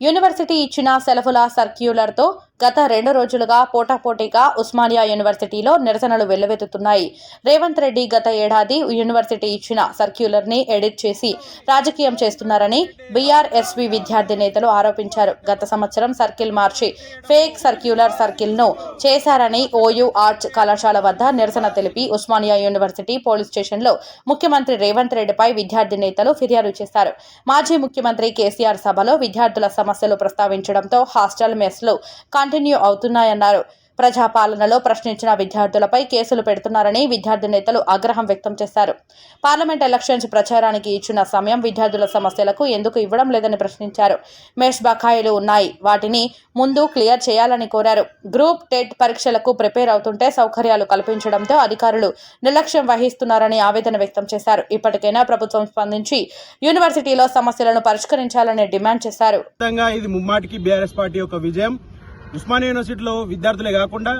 University ఇచ్చిన సెలవుల సర్క్యులర్తో గత రెండు రోజులుగా పోటాపోటీగా ఉస్మానియా యూనివర్సిటీలో నిరసనలు వెల్లువెత్తుతున్నాయి. రేవంత్ రెడ్డి గత ఏడాది యూనివర్సిటీ ఇచ్చిన సర్క్యులర్ని ఎడిట్ చేసి రాజకీయం చేస్తున్నారని బీఆర్ఎస్వి విద్యార్థి నేతలు ఆరోపించారు. గత సంవత్సరం సర్కిల్ మార్చి ఫేక్ సర్క్యులర్ సర్కిల్ను చేశారని ఓయూ ఆర్ట్స్ కళాశాల వద్ద నిరసన తెలిపి ఉస్మానియా యూనివర్సిటీ పోలీస్ స్టేషన్లో ముఖ్యమంత్రి రేవంత్ రెడ్డిపై విద్యార్థి నేతలు ఫిర్యాదు చేశారు. మాజీ ముఖ్యమంత్రి కేసీఆర్ సభలో విద్యార్థుల సమస్యలు ప్రస్తావించడంతో హాస్టల్ మెస్లు కంటిన్యూ అవుతున్నాయన్నారు. ప్రజాపాలనలో ప్రశ్నించిన విద్యార్థులపై కేసులు పెడుతున్నారని విద్యార్థి నేతలు ఆగ్రహం వ్యక్తం చేశారు. పార్లమెంట్ ఎలక్షన్స్ ప్రచారానికి ఇచ్చిన సమయం విద్యార్థుల సమస్యలకు ఎందుకు ఇవ్వడం లేదని ప్రశ్నించారు. మెష్ బకాయిలు ఉన్నాయి. వాటిని ముందు క్లియర్ చేయాలని కోరారు. గ్రూప్ టెట్ పరీక్షలకు ప్రిపేర్ అవుతుంటే సౌకర్యాలు కల్పించడంతో అధికారులు నిర్లక్ష్యం వహిస్తున్నారని ఆవేదన వ్యక్తం చేశారు. ఇప్పటికైనా ప్రభుత్వం స్పందించి యూనివర్సిటీలో సమస్యలను పరిష్కరించాలని డిమాండ్ చేశారు. ఇది ముమ్మాటికి బీఆర్ఎస్ పార్టీ యొక్క విజయం. ఉస్మానియా యూనివర్సిటీలో విద్యార్థులే కాకుండా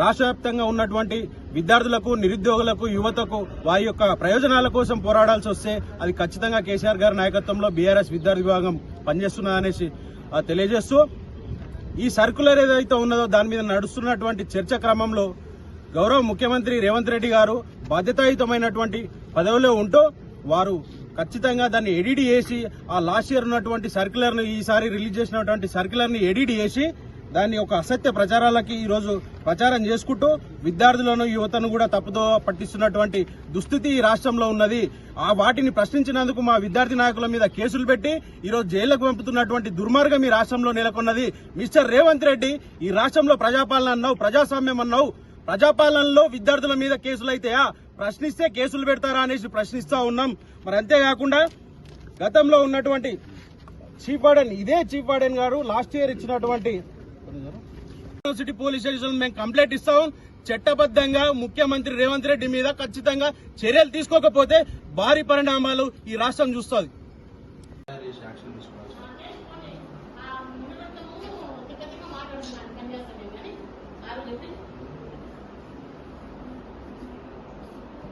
రాష్ట్ర వ్యాప్తంగా ఉన్నటువంటి విద్యార్థులకు నిరుద్యోగులకు యువతకు వారి యొక్క ప్రయోజనాల కోసం పోరాడాల్సి వస్తే అది ఖచ్చితంగా కేసీఆర్ గారి నాయకత్వంలో బీఆర్ఎస్ విద్యార్థి విభాగం పనిచేస్తున్నదనేసి తెలియజేస్తూ ఈ సర్కులర్ ఏదైతే ఉన్నదో దాని మీద నడుస్తున్నటువంటి చర్చ క్రమంలో గౌరవ ముఖ్యమంత్రి రేవంత్ రెడ్డి గారు బాధ్యతాయుతమైనటువంటి పదవిలో ఉంటూ వారు ఖచ్చితంగా దాన్ని ఎడిట్ చేసి ఆ లాస్ట్ ఇయర్ ఉన్నటువంటి సర్క్యులర్ను ఈసారి రిలీజ్ చేసినటువంటి సర్క్యులర్ని ఎడిట్ చేసి దాన్ని ఒక అసత్య ప్రచారాలకి ఈరోజు ప్రచారం చేసుకుంటూ విద్యార్థులను యువతను కూడా తప్పుదో పట్టిస్తున్నటువంటి దుస్థితి ఈ రాష్ట్రంలో ఉన్నది. ఆ వాటిని ప్రశ్నించినందుకు మా విద్యార్థి నాయకుల మీద కేసులు పెట్టి ఈరోజు జైళ్ళకు పంపుతున్నటువంటి దుర్మార్గం ఈ రాష్ట్రంలో నెలకొన్నది. మిస్టర్ రేవంత్ రెడ్డి ఈ రాష్ట్రంలో ప్రజాపాలన అన్నావు ప్రజాస్వామ్యం అన్నావు. ప్రజాపాలనలో విద్యార్థుల మీద కేసులు అయితాయా? ప్రశ్నిస్తే కేసులు పెడతారా అనేసి ప్రశ్నిస్తా ఉన్నాం. మరి అంతేకాకుండా గతంలో ఉన్నటువంటి చీఫ్ వార్డెన్ ఇదే చీఫ్ వార్డెన్ గారు లాస్ట్ ఇయర్ ఇచ్చినటువంటి యూనివర్సిటీ పోలీస్ స్టేషన్ మేము కంప్లైంట్ ఇస్తాం. చట్టబద్ధంగా ముఖ్యమంత్రి రేవంత్ రెడ్డి మీద ఖచ్చితంగా చర్యలు తీసుకోకపోతే భారీ పరిణామాలు ఈ రాష్ట్రం చూస్తుంది.